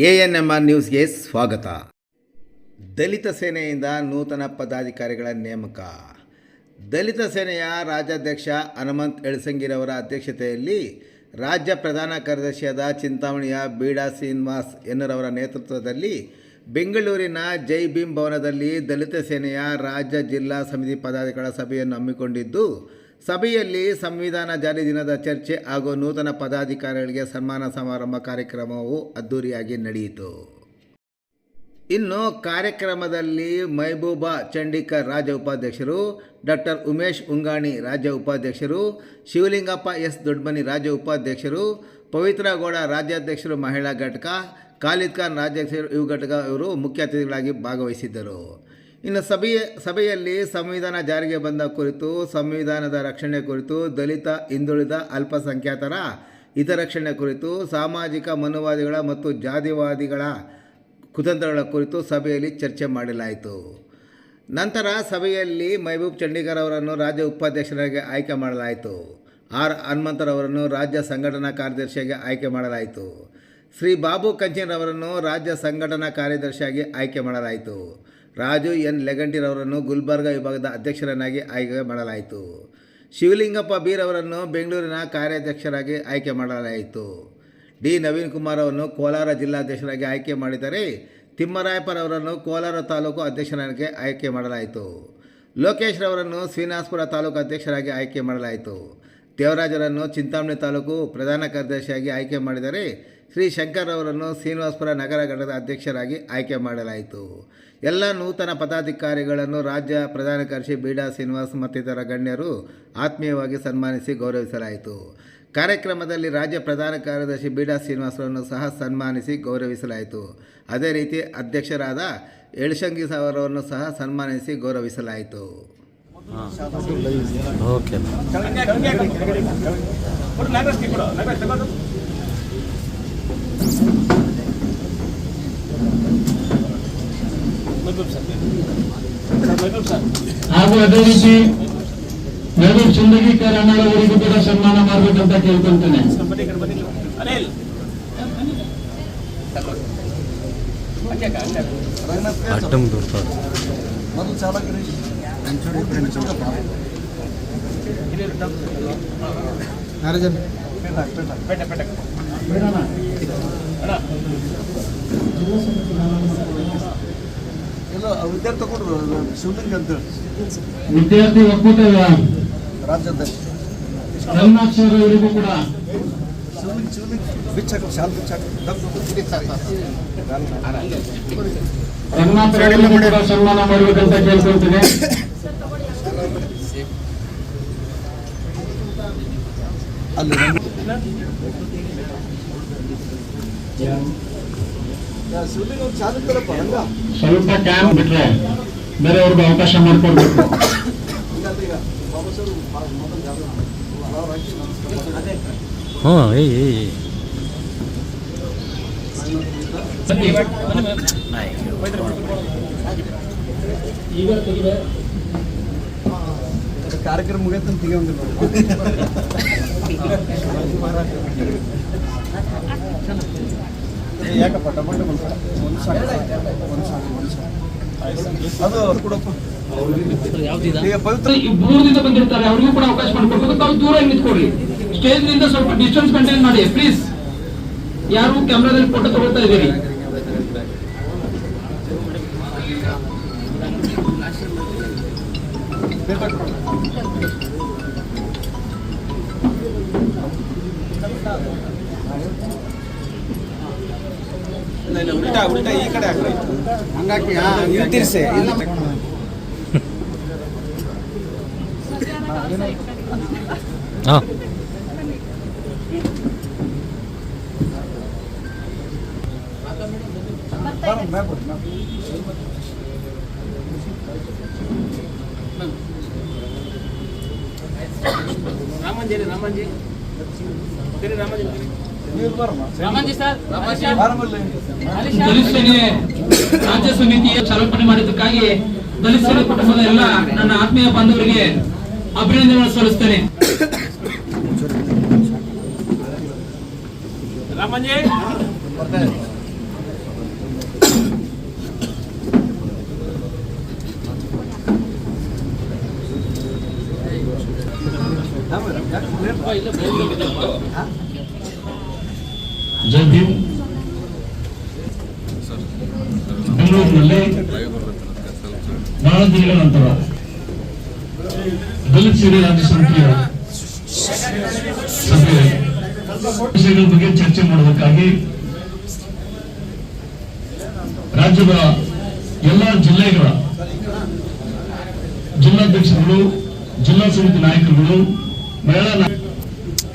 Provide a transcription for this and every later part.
A N M R ನ್ಯೂಸ್ಗೆ ಸ್ವಾಗತ. ದಲಿತ ಸೇನೆಯಿಂದ ನೂತನ ಪದಾಧಿಕಾರಿಗಳ ನೇಮಕ. ದಲಿತ ಸೇನೆಯ ರಾಜ್ಯಾಧ್ಯಕ್ಷ ಹನುಮಂತ್ ಎಳಸಂಗಿರವರ ಅಧ್ಯಕ್ಷತೆಯಲ್ಲಿ ರಾಜ್ಯ ಪ್ರಧಾನ ಕಾರ್ಯದರ್ಶಿಯಾದ ಚಿಂತಾಮಣಿಯ ಬೀಡಾ ಶ್ರೀನಿವಾಸ್ ಎನ್ನರವರ ನೇತೃತ್ವದಲ್ಲಿ ಬೆಂಗಳೂರಿನ ಜೈ ಭೀಮ್ ಭವನದಲ್ಲಿ ದಲಿತ ಸೇನೆಯ ರಾಜ್ಯ ಜಿಲ್ಲಾ ಸಮಿತಿ ಪದಾಧಿಕಾರಿಗಳ ಸಭೆಯನ್ನು ಹಮ್ಮಿಕೊಂಡಿದ್ದು ಸಭೆಯಲ್ಲಿ ಸಂವಿಧಾನ ಜಾರಿ ದಿನದ ಚರ್ಚೆ ಹಾಗೂ ನೂತನ ಪದಾಧಿಕಾರಿಗಳಿಗೆ ಸನ್ಮಾನ ಸಮಾರಂಭ ಕಾರ್ಯಕ್ರಮವು ಅದ್ದೂರಿಯಾಗಿ ನಡೆಯಿತು. ಇನ್ನು ಕಾರ್ಯಕ್ರಮದಲ್ಲಿ ಮೈಬೂಬಾ ಚಂಡಿಕರ್ ರಾಜ್ಯ ಉಪಾಧ್ಯಕ್ಷರು, ಡಾಕ್ಟರ್ ಉಮೇಶ್ ಉಂಗಾಣಿ ರಾಜ್ಯ ಉಪಾಧ್ಯಕ್ಷರು, ಶಿವಲಿಂಗಪ್ಪ ಎಸ್ ದೊಡ್ಮನಿ ರಾಜ್ಯ ಉಪಾಧ್ಯಕ್ಷರು ಪವಿತ್ರಗೌಡ ರಾಜ್ಯಾಧ್ಯಕ್ಷರು ಮಹಿಳಾ ಘಟಕ, ಖಾಲಿದ್ ಖಾನ್ ರಾಜ್ಯಾಧ್ಯಕ್ಷರು, ಇವು ಘಟಕ ಇವರು ಮುಖ್ಯ ಅತಿಥಿಗಳಾಗಿ ಭಾಗವಹಿಸಿದ್ದರು. ಇನ್ನು ಸಭೆಯ, ಸಭೆಯಲ್ಲಿ ಸಂವಿಧಾನ ಜಾರಿಗೆ ಬಂದ ಕುರಿತು, ಸಂವಿಧಾನದ ರಕ್ಷಣೆ ಕುರಿತು, ದಲಿತ, ಹಿಂದುಳಿದ, ಅಲ್ಪಸಂಖ್ಯಾತರ ಹಿತರಕ್ಷಣೆ ಕುರಿತು, ಸಾಮಾಜಿಕ ಮನುವಾದಿಗಳ ಮತ್ತು ಜಾತಿವಾದಿಗಳ ಕುತಂತ್ರಗಳ ಕುರಿತು ಸಭೆಯಲ್ಲಿ ಚರ್ಚೆ ಮಾಡಲಾಯಿತು. ನಂತರ ಸಭೆಯಲ್ಲಿ ಮಹಬೂಬ್ ಚಂಡೀಗರ್ ಅವರನ್ನು ರಾಜ್ಯ ಉಪಾಧ್ಯಕ್ಷರಾಗಿ ಆಯ್ಕೆ ಮಾಡಲಾಯಿತು. ಆರ್ ಹನುಮಂತರವರನ್ನು ರಾಜ್ಯ ಸಂಘಟನಾ ಕಾರ್ಯದರ್ಶಿಯಾಗಿ ಆಯ್ಕೆ ಮಾಡಲಾಯಿತು. ಶ್ರೀ ಬಾಬು ಕಂಚಿನ್ರವರನ್ನು ರಾಜ್ಯ ಸಂಘಟನಾ ಕಾರ್ಯದರ್ಶಿಯಾಗಿ ಆಯ್ಕೆ ಮಾಡಲಾಯಿತು. ರಾಜು ಎನ್ ಲೆಗಂಟಿರವರನ್ನು ಗುಲ್ಬರ್ಗ ವಿಭಾಗದ ಅಧ್ಯಕ್ಷರನ್ನಾಗಿ ಆಯ್ಕೆ ಮಾಡಲಾಯಿತು. ಶಿವಲಿಂಗಪ್ಪ ಬೀರ್ ಅವರನ್ನು ಬೆಂಗಳೂರಿನ ಕಾರ್ಯಾಧ್ಯಕ್ಷರಾಗಿ ಆಯ್ಕೆ ಮಾಡಲಾಯಿತು. ಡಿ. ನವೀನ್ ಕುಮಾರ್ ಅವರನ್ನು ಕೋಲಾರ ಜಿಲ್ಲಾಧ್ಯಕ್ಷರಾಗಿ ಆಯ್ಕೆ ಮಾಡಿದರೆ ತಿಮ್ಮರಾಯಪ್ಪರವರನ್ನು ಕೋಲಾರ ತಾಲೂಕು ಅಧ್ಯಕ್ಷರಾಗಿ ಆಯ್ಕೆ ಮಾಡಲಾಯಿತು. ಲೋಕೇಶ್ ರವರನ್ನು ಶ್ರೀನಿವಾಸಪುರ ತಾಲೂಕು ಅಧ್ಯಕ್ಷರಾಗಿ ಆಯ್ಕೆ ಮಾಡಲಾಯಿತು. ದೇವರಾಜರನ್ನು ಚಿಂತಾಮಣಿ ತಾಲೂಕು ಪ್ರಧಾನ ಕಾರ್ಯದರ್ಶಿಯಾಗಿ ಆಯ್ಕೆ ಮಾಡಿದರೆ ಶ್ರೀ ಶಂಕರ್ ಅವರನ್ನು ಶ್ರೀನಿವಾಸಪುರ ನಗರ ಘಟಕದ ಅಧ್ಯಕ್ಷರಾಗಿ ಆಯ್ಕೆ ಮಾಡಲಾಯಿತು. ಎಲ್ಲ ನೂತನ ಪದಾಧಿಕಾರಿಗಳನ್ನು ರಾಜ್ಯ ಪ್ರಧಾನ ಕಾರ್ಯದರ್ಶಿ ಬೀಡಾ ಶ್ರೀನಿವಾಸ್ ಮತ್ತಿತರ ಗಣ್ಯರು ಆತ್ಮೀಯವಾಗಿ ಸನ್ಮಾನಿಸಿ ಗೌರವಿಸಲಾಯಿತು ಕಾರ್ಯಕ್ರಮದಲ್ಲಿ ರಾಜ್ಯ ಪ್ರಧಾನ ಕಾರ್ಯದರ್ಶಿ ಬೀಡಾ ಶ್ರೀನಿವಾಸರನ್ನು ಸಹ ಸನ್ಮಾನಿಸಿ ಗೌರವಿಸಲಾಯಿತು ಅದೇ ರೀತಿ ಅಧ್ಯಕ್ಷರಾದ ಯಳಶಂಗಿ ಅವರನ್ನು ಸಹ ಸನ್ಮಾನಿಸಿ ಗೌರವಿಸಲಾಯಿತು ಓಕೆ ಹಾಗೂ ಅದೇ ರೀತಿ ಮೆಹಬೂಬ್ ಚಂದಗಿಕರ್ ಅಣ್ಣವರಿಗೂ ಕೂಡ ಸನ್ಮಾನ ಮಾಡಬೇಕಂತ ಕೇಳ್ಕೊಂತೇನೆ ಇಲ್ಲ. ವಿದ್ಯಾರ್ಥಿ ಒಕ್ಕೂಟ ಶಿವಲಿಂಗ ವಿದ್ಯಾರ್ಥಿ ರಘುನಾಥ್ ಅವರಿಗೂ ಕೂಡ. ಶಿವಲಿಂಗ ಶಿವಲಿಂಗ ಶಾಲ್ ಸನ್ಮಾನ ಮಾಡಬೇಕಂತ ಕೇಳ್ಕೊಂತೇನೆ ಅಲ್ಲಿ ಸ್ವಲ್ಪ ಕ್ಯಾಂಪ್ ಬಿಟ್ರೆ ಬೇರೆಯವ್ರಿಗೆ ಅವಕಾಶ ಮಾಡಿಕೊಡ್ಬೇಕು. ಹ್ಞೂ. ಈಗ ತೆಗಿದೆ ಕಾರ್ಯಕ್ರಮ ಮುಗಿಯತ್ತಂತ ತೆಗಿಯೋಂಗಿಲ್ಲ ಯಾಕಪ್ಪ, ಟೊಮೆಟೊ ಬಂದಿರ್ತಾರೆ, ಅವ್ರಿಗೂ ಕೂಡ ಅವಕಾಶ ಮಾಡಿಕೊಡ್ಬೇಕು ತಾವು ದೂರ ನಿಂತ್ಕೊಳ್ಳಿ. ಸ್ಟೇಜ್ನಿಂದ ಸ್ವಲ್ಪ ಡಿಸ್ಟೆನ್ಸ್ ಮೇಂಟೈನ್ ಮಾಡಿ. ಪ್ಲೀಸ್ ಯಾರು ಕ್ಯಾಮ್ರಾದಲ್ಲಿ ಫೋಟೋ ತಗೊಳ್ತಾ ಇದ್ದೀರಿ? ಉಲ್ಟಾ ಉಲ್ಟಾ ಈ ಕಡೆ ಹಾಕ್ರಿ ಹಂಗಾಕಿ ನೀವು ತಿರ್ಸಿ ಇಲ್ಲಿ ಹಾಂ ನೀವು ಬರಮ್ಮ ರಾಮಂಜಿ ಸರ್ ಬಾರಮಲ್ಲಿ ದಲಿತ ಸೇನೆ ರಾಜ್ಯ ಸಮಿತಿಯ ಚಾಲೋಪಣೆ ಮಾಡಿದ್ದಕ್ಕಾಗಿ ದಲಿತ ಸೇನೆ ಕುಟುಂಬದ ಎಲ್ಲ ನನ್ನ ಆತ್ಮೀಯ ಬಾಂಧವರಿಗೆ ಅಭಿನಂದನೆಗಳು ಸಲ್ಲಿಸ್ತೇನೆ. ರಾಮಂಜಿ ಜೈ ಭೀಮ್ ಬೆಂಗಳೂರಿನಲ್ಲಿ ಬಹಳ ದಿನಗಳ ನಂತರ ಸಭೆ ವಿಷಯಗಳ ಬಗ್ಗೆ ಚರ್ಚೆ ಮಾಡೋದಕ್ಕಾಗಿ ರಾಜ್ಯದ ಎಲ್ಲ ಜಿಲ್ಲೆಗಳ ಜಿಲ್ಲಾಧ್ಯಕ್ಷರುಗಳು, ಜಿಲ್ಲಾ ಸಮಿತಿ ನಾಯಕರುಗಳು, ಮಹಿಳಾ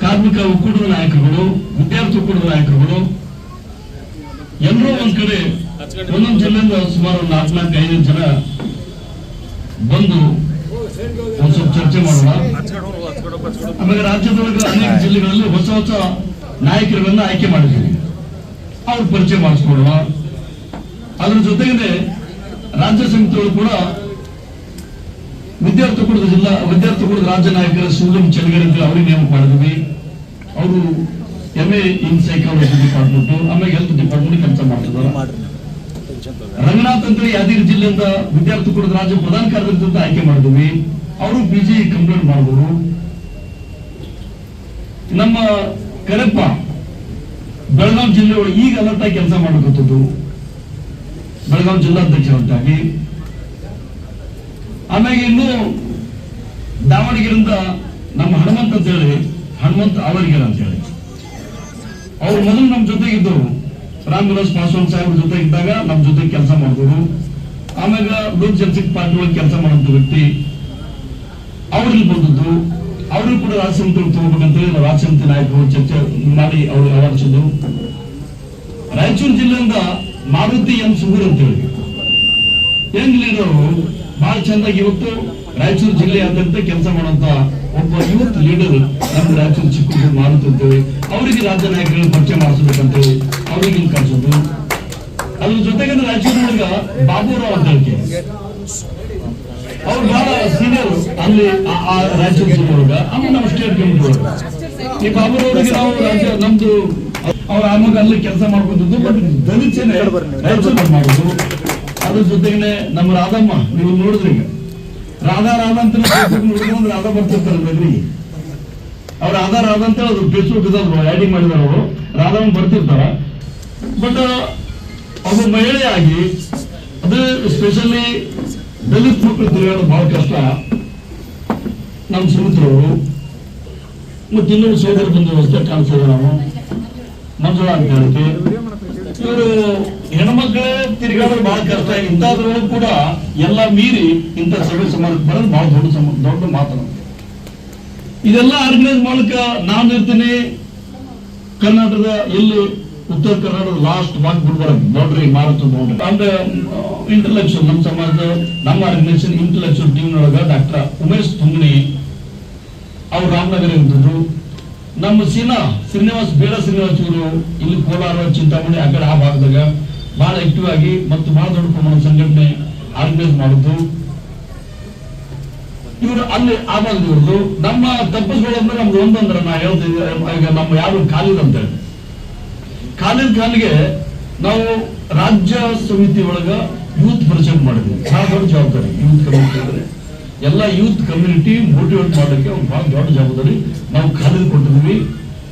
ಕಾರ್ಮಿಕ ಒಕ್ಕೂಟದ ನಾಯಕರುಗಳು, ವಿದ್ಯಾರ್ಥಿ ಒಕ್ಕೂಟದ ನಾಯಕರುಗಳು, ಎಲ್ಲರೂ ಒಂದ್ ಕಡೆ ಒಂದೊಂದು ಜಿಲ್ಲೆಯಿಂದ ಸುಮಾರು ನಾಲ್ಕು ನಾಲ್ಕು ಐದು ಜನ ಬಂದು ಒಂದ್ ಸ್ವಲ್ಪ ಚರ್ಚೆ ಮಾಡೋಣ. ಆಮೇಲೆ ರಾಜ್ಯದೊಳಗೆ ಅನೇಕ ಜಿಲ್ಲೆಗಳಲ್ಲಿ ಹೊಸ ಹೊಸ ನಾಯಕರುಗಳನ್ನ ಆಯ್ಕೆ ಮಾಡಿದ್ದೀವಿ. ಅವ್ರ ಪರಿಚಯ ಮಾಡಿಸ್ಕೊಳ್ಳೋಣ. ಅದರ ಜೊತೆಗೆ ರಾಜ್ಯ ಸಮಿತಿಗಳು ಕೂಡ ವಿದ್ಯಾರ್ಥಿ ಕೂಡ ಜಿಲ್ಲಾ ವಿದ್ಯಾರ್ಥಿ ಕೂಡ ರಾಜ್ಯ ನಾಯಕರ ಚಲಗಡೆ ಅಂತ ಅವ್ರಿಗೆ ನೇಮಕ ಮಾಡಿದ್ವಿ. ಅವರು M A in psychology department ಆಮೇಲೆ ಹೆಲ್ತ್ ಡಿಪಾರ್ಟ್ಮೆಂಟ್ ಕೆಲಸ ಮಾಡ್ತಿದ್ದಾರೆ. ರಂಗನಾಥ್ ಅಂತ ಯಾದಗಿರಿ ಜಿಲ್ಲೆಯಿಂದ ವಿದ್ಯಾರ್ಥಿ ಕೂಡ ರಾಜ್ಯ ಪ್ರಧಾನ ಕಾರ್ಯದರ್ಶಿ ಅಂತ ಆಯ್ಕೆ ಮಾಡಿದ್ವಿ. ಅವರು ಬಿಜೆ ಕಂಪ್ಲೇಂಟ್ ಮಾಡಿದ್ರು ನಮ್ಮ ಕರೆಪ್ಪ ಬೆಳಗಾವಿ ಜಿಲ್ಲೆ ಒಳಗೆ ಈಗ ಅಲರ್ಟ್ ಆಗಿ ಕೆಲಸ ಮಾಡಕತ್ತದ್ದು ಬೆಳಗಾವಿ ಜಿಲ್ಲಾಧ್ಯಕ್ಷರಂತಾಗಿ. ಆಮೇಲೆ ಇನ್ನು ದಾವಣಗೆರೆಯಿಂದ ನಮ್ಮ ಹನುಮಂತ ಅಂತ ಹೇಳಿ ಹನುಮಂತ ಅವರಿಗೆರ ಅಂತ ಹೇಳಿ ಅವ್ರು ಮೊದಲು ನಮ್ಮ ಜೊತೆಗೆ ಇದ್ದವರು ರಾಮ್ ವಿಲಾಸ್ ಪಾಸ್ವಾನ್ ಸಾಹೇಬ್ರ ಜೊತೆ ಇದ್ದಾಗ ನಮ್ಮ ಜೊತೆ ಕೆಲಸ ಮಾಡಿದ್ರು ಆಮೇಲೆ ಲೋಕ್ ಜನಶಕ್ತಿ ಪಾರ್ಟಿ ಒಳಗೆ ಕೆಲಸ ಮಾಡುವಂತ ವ್ಯಕ್ತಿ ಅವ್ರಿಗೆ ಬಂದದ್ದು. ಅವರು ಕೂಡ ರಾಜ್ಯ ಸಮಿತಿ ತಗೋಬೇಕಂತೇಳಿ ನಾವು ರಾಜ್ಯ ನಾಯಕರು ಚರ್ಚೆ ಮಾಡಿ ಅವರು ವ್ಯವಹರಿಸಿದ್ರು ರಾಯಚೂರು ಜಿಲ್ಲೆಯಿಂದ ಮಾರುತಿ ಎಂ ಸುಗೂರ್ ಅಂತ ಹೇಳಿ ಯಂಗ್ ಲೀಡರ್ ಬಹಳ ಚಂದಾಗಿ ಇವತ್ತು ರಾಯಚೂರು ಜಿಲ್ಲೆಯಾದ್ಯಂತ ಕೆಲಸ ಮಾಡುವಂತ ಒಬ್ಬ ಯೂತ್ ಲೀಡರ್ ನಮ್ಮ ರಾಜ್ಯದ ಚಿಕ್ಕ ಮಾಡುತ್ತಿದ್ದೇವೆ ಅವರಿಗೆ ರಾಜ್ಯ ನಾಯಕರನ್ನು ಪರಿಚಯ ಮಾಡಿಸಬೇಕಂತೇಳಿ ಅವರಿಗೆ ಕಳಿಸೋದು. ಅದ್ರ ಜೊತೆಗೆ ರಾಜ್ಯದೊಳಗ ಬಾಬುರಾವ್ ಅಂತ ಹೇಳಿ ಅವ್ರು ಬಹಳ ಸೀನಿಯರ್ ಅಲ್ಲಿ ಆ- ಆ ಅಮ್ಮ ಜಿಲ್ಲೆ ಒಳಗ ಆಮೇಲೆ ನಮ್ಮ ಸ್ಟೇಟ್ ಗೌರ್ಮೆಂಟ್ ಈ ಬಾಬುರವರಿಗೆ ನಾವು ರಾಜ್ಯ ನಮ್ದು ಅವ್ರ ಆಮೇಲೆ ಅಲ್ಲಿ ಕೆಲಸ ಮಾಡ್ಕೊಂತಿದ್ದು ಬಟ್ ದಲಿತ ರಾಜ್ಯ ಮಾಡುದು ಅದ್ರ ಜೊತೆಗೆ ನಮ್ಮ ರಾಧಮ್ಮ ನೀವು ನೋಡಿದ್ರಿ ರಾಧಾ ರಾಮ ಅಂತ ರಾಧಾ ಬರ್ತಿರ್ತಾರೆ ಬೆದ್ರಿಗೆ ಅವ್ರು ರಾಧಾ ರಾಧ ಅಂತ ಅದು ಫೇಸ್ಬುಕ್ ಇದ್ರು ಆಡಿಂಗ್ ಮಾಡಿದಾರ ಅವರು. ರಾಧಾವನ್ ಬರ್ತಿರ್ತಾರ. ಬಟ್ ಒಬ್ಬ ಮಹಿಳೆಯಾಗಿ ಅದು ಸ್ಪೆಷಲಿ ದಲಿತ ಮಕ್ಕಳು ತಿರುಗಾಡೋದು ಬಹಳ ಕಷ್ಟ. ನಮ್ಮ ಸುಮಿತ್ರವರು ಮತ್ತೆ ಇನ್ನೊಂದು ಸೋದರ ಬಂದು ವ್ಯವಸ್ಥೆ ಕಾಣಿಸ್ತದೆ ನಾವು ಮಂಜುಳಾ ಅಂತ ಹೇಳ್ತೀವಿ ಇವರು ಹೆಣ್ಮಕ್ಳೇ ತಿರುಗಾಡೋದು ಬಹಳ ಕಷ್ಟ. ಇಂಥದ್ರೊಳಗೂ ಕೂಡ ಎಲ್ಲ ಮೀರಿ ಇಂಥ ಸಭೆ ಸಮಾಜಕ್ಕೆ ಬರೋದು ಬಹಳ ದೊಡ್ಡ ಸಮ ದೊಡ್ಡ ಮಾತು. ಇದೆಲ್ಲ ಆರ್ಗನೈಸ್ ಮಾಡಕ ನಾನು ಇರ್ತೀನಿ. ಕರ್ನಾಟಕದ ಎಲ್ಲಿ ಉತ್ತರ ಕರ್ನಾಟಕದ ಲಾಸ್ಟ್ ವಾಕ್ ಗುಲ್ಬರ್ಗ ಬೌಂಡ್ರಿ, ಮಾರುತ ಬೌಂಡ್ರಿ. ಅಂದ್ರೆ ಇಂಟೆಲೆಕ್ಚುಯಲ್ ನಮ್ಮ ಸಮಾಜದ, ನಮ್ಮ ಆರ್ಗನೈಸೇಷನ್ ಇಂಟೆಲೆಕ್ಚುಯಲ್ ಟೀಮ್ ಒಳಗ ಡಾಕ್ಟರ್ ಉಮೇಶ್ ತುಂಗಣಿ ಅವ್ರು ರಾಮನಗರ ಇದ್ದರು ನಮ್ಮ ಸೀನಾ ಶ್ರೀನಿವಾಸ್ ಬೇಡ ಶ್ರೀನಿವಾಸ್ ಇವರು ಇಲ್ಲಿ ಕೋಲಾರ, ಚಿಂತಾಮಣಿ ಆ ಕಡೆ ಆ ಭಾಗದಾಗ. ಬಹಳ ಆಕ್ಟಿವ್ ಆಗಿ ಮತ್ತು ಬಹಳ ದೊಡ್ಡ ಪ್ರಮಾಣದ ಸಂಘಟನೆ ಆರ್ಗನೈಸ್ ಮಾಡುದು ಇವರು ಅಲ್ಲಿ ಆ ಇವ್ರದ್ದು. ನಮ್ಮ ತಪ್ಪಿಸ್ಗಳಂದ್ರೆ ನಮ್ದು ಒಂದಂದ್ರೆ ನಾ ಹೇಳ್ತಿದ್ದೆ ಈಗ ನಮ್ಮ ಯಾರು ಖಾಲಿದ್ ಅಂತ ಹೇಳಿ. ಖಾಲಿದ್ ಖಾನ್ಗೆ ನಾವು ರಾಜ್ಯ ಸಮಿತಿ ಒಳಗ ಯೂತ್ ಪರಿಚಯ ಮಾಡಿದ್ವಿ. ಬಹಳ ದೊಡ್ಡ ಜವಾಬ್ದಾರಿ, ಯೂತ್ ಕಮ್ಯುನಿಟಿ ಅಂದ್ರೆ ಎಲ್ಲ ಯೂತ್ ಕಮ್ಯುನಿಟಿ ಮೋಟಿವೇಟ್ ಮಾಡೋಕ್ಕೆ ಒಂದು ಬಹಳ ದೊಡ್ಡ ಜವಾಬ್ದಾರಿ ನಾವು ಖಾಲಿದ್ ಕೊಟ್ಟಿದ್ವಿ.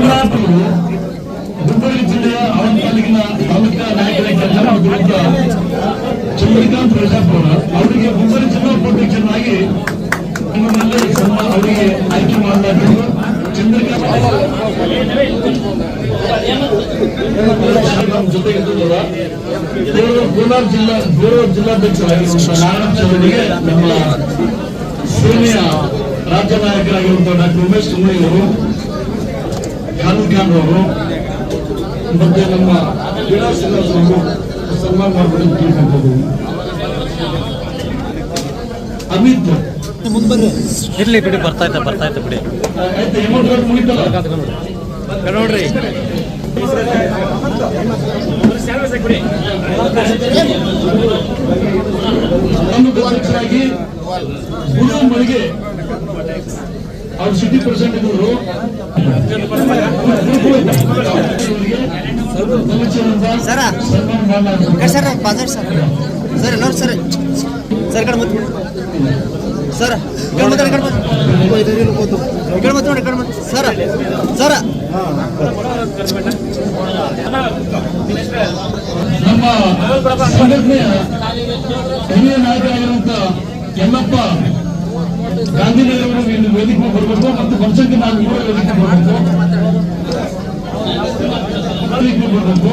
ಸಿಂಗಾಪುರ ಹುಬ್ಬಳ್ಳಿ ಜಿಲ್ಲೆಯ ಅವನ ತಾಲೂಕಿನ ತಾಲೂಕಾ ನಾಯಕರ ಕೆಲಸ ಮಾಡಿರುವಂತ ಚಂದ್ರಕಾಂತ್ ಪ್ರಜಾಪುರ ಅವರಿಗೆ ಹುಬ್ಬಳ್ಳಿ ಜಿಲ್ಲಾ ಉಪಾಧ್ಯಕ್ಷರಾಗಿ ಸನ್ಮಾನ ಅವರಿಗೆ ಆಯ್ಕೆ ಮಾಡಲಾಗಿದ್ದು ಚಂದ್ರಿಕಾ ನಮ್ಮ ಜೊತೆಗೆ ಇದ್ದವರ ಇವರು ಕೋಲಾರ ಜಿಲ್ಲಾ ಗೌರವ ಜಿಲ್ಲಾಧ್ಯಕ್ಷರಾಗಿರುವಂತಹ ನಾರಾಯಣ ಚೌಧರಿಗೆ ನಮ್ಮ ಸೇನೆಯ ರಾಜ್ಯ ನಾಯಕರಾಗಿರುವಂತಹ ಡಾಕ್ಟರ್ ಉಮೇಶ್ ಕುಮಾರಿ ಅವರು ಖಾನ್ ಅವರು ಮತ್ತೆ ನಮ್ಮ ಶ್ರೀನಿವಾಸ್ ಅವರು ಸನ್ಮಾನ ಮಾಡಬೇಕು ಕೇಳ್ಕೊಳ್ಬೋದು ಅಮಿತ್. ಇರ್ಲಿ ಬಿಡಿ ಬರ್ತಾ ಇದ್ದ ಬರ್ತಾ ಇದ್ದ ಬಿಡಿ. ನೋಡ್ರಿ ಗುರು ಮಳಿಗೆ ಅವ್ರು ಸಿಟಿ ಪ್ರೆಸೆಂಟ್ ಇದ್ರು ಸರ. ಸರ್ ಬಾಜರ್ ಸರ್. ಸರ್ ಎಲ್ಲರೂ ಸರ್. ಸರ್ ಕಡೆ ಮತ್ತೆ ಸರ್ ಕಡೆ ಮತ್ತೆ ಕಡೆ ಮತ್ತೆ ಕಡೆ ಮತ್ತೆ ನೋಡಿ ಕಡೆ ಮತ್ತೆ ಸರ ಸರ. ನಮ್ಮ ಸಂಘಟನೆಯ ಹಿರಿಯ ನಾಯಕರಾಗಿರುವಂತ ಯಲ್ಲಪ್ಪ ಗಾಂಧಿನಗರವರು ಇಲ್ಲಿ ವೇದಿಕೆ ಬರಬೇಕು ಮತ್ತು ವರ್ಷಕ್ಕೆ ನಾವು ಕೂಡ ವೇದಿಕೆ ಬರಬೇಕು ವೇದಿಕೆ ಬರಬೇಕು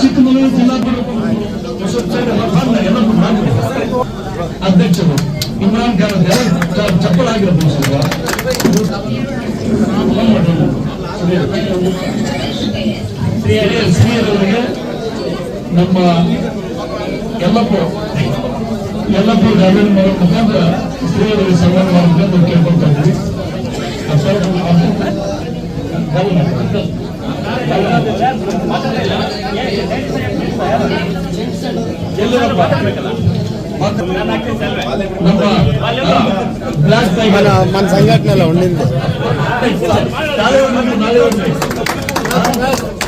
ಚಿಕ್ಕಮಗಳೂರು ಜಿಲ್ಲಾ ಅಧ್ಯಕ್ಷರು ಇಮ್ರಾನ್ ಖಾನ್ ಚಪ್ಪಲ್ ಸ್ವಲ್ಪ ಶ್ರೀಯರವರಿಗೆ ನಮ್ಮ ಯಲ್ಲಪ್ಪ ಯಲ್ಲಪ್ಪ ಗ್ರಾಮೀಣ ಮಾಡೋ ಮುಖಾಂತರ ಶ್ರೀಯರಿಗೆ ಸನ್ಮಾನ ಮಾಡಬೇಕು ಅಂತ ಕೇಳ್ಕೊಳ್ತಾ ಇದ್ವಿ ನಮ್ಮ ಬ್ಲಾಕ್ ಟೈಗರ್ మన సంఘటనలో ఉండింది ನಾಳೆ ಒಂದು ನಾಳೆ ಒಂದು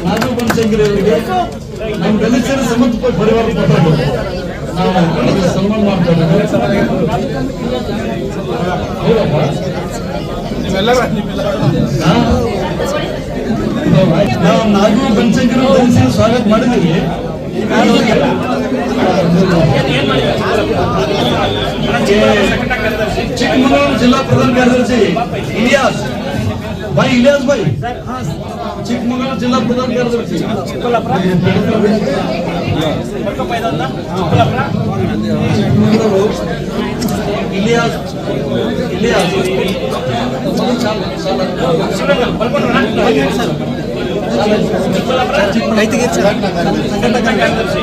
ನಾನು ಬನಶಂಕರಿ ಅವರಿಗೆ ನಮ್ಮ ದಲಿತರ ಸಮರ್ಥ ಪರಿವಾರ ಕೊಟ್ಟರು ನಾವು ಸನ್ಮಾನ ಮಾಡ್ತಾ? ನಾವು ಸ್ವಾಗತ ಮಾಡಿದ್ದೀವಿ ಚಿಕ್ಕಮಗಳೂರು ಜಿಲ್ಲಾ ಪ್ರಧಾನ ಕಾರ್ಯದರ್ಶಿ ಇಲಿಯಾಸ್ भाई इलियास भाई चिकमंगळ जिल्हा प्रधान कार्यदर्शी. इलियास इलियास. संघटना कार्यदर्शी.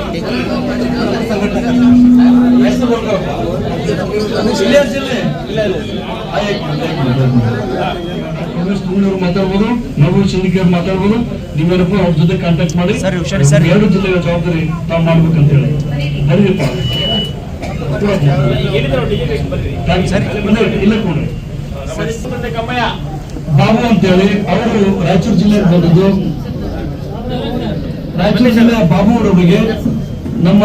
ಮಾತಾಡ್ಬೋದು ನವರು ಸಿಂಡಿಕೇಟ್ ಮಾತಾಡ್ಬೋದು ನೀವೇನಪ್ಪ ಅವ್ರ ಜೊತೆ ಕಾಂಟ್ಯಾಕ್ಟ್ ಮಾಡಿ. ಎರಡು ಜಿಲ್ಲೆಯ ಜವಾಬ್ದಾರಿ ತಾವು ಮಾಡ್ಬೇಕಂತ ಹೇಳಿ ಬರೀಪ್ಪ ಇಲ್ಲ ಬಾಬು ಅಂತೇಳಿ ಅವರು ರಾಯಚೂರು ಜಿಲ್ಲೆಗೆ ಬಂದದ್ದು ರಾಯಚೂರು ಜಿಲ್ಲೆಯ ಬಾಬು ಅವರೊಬ್ಬರಿಗೆ ನಮ್ಮ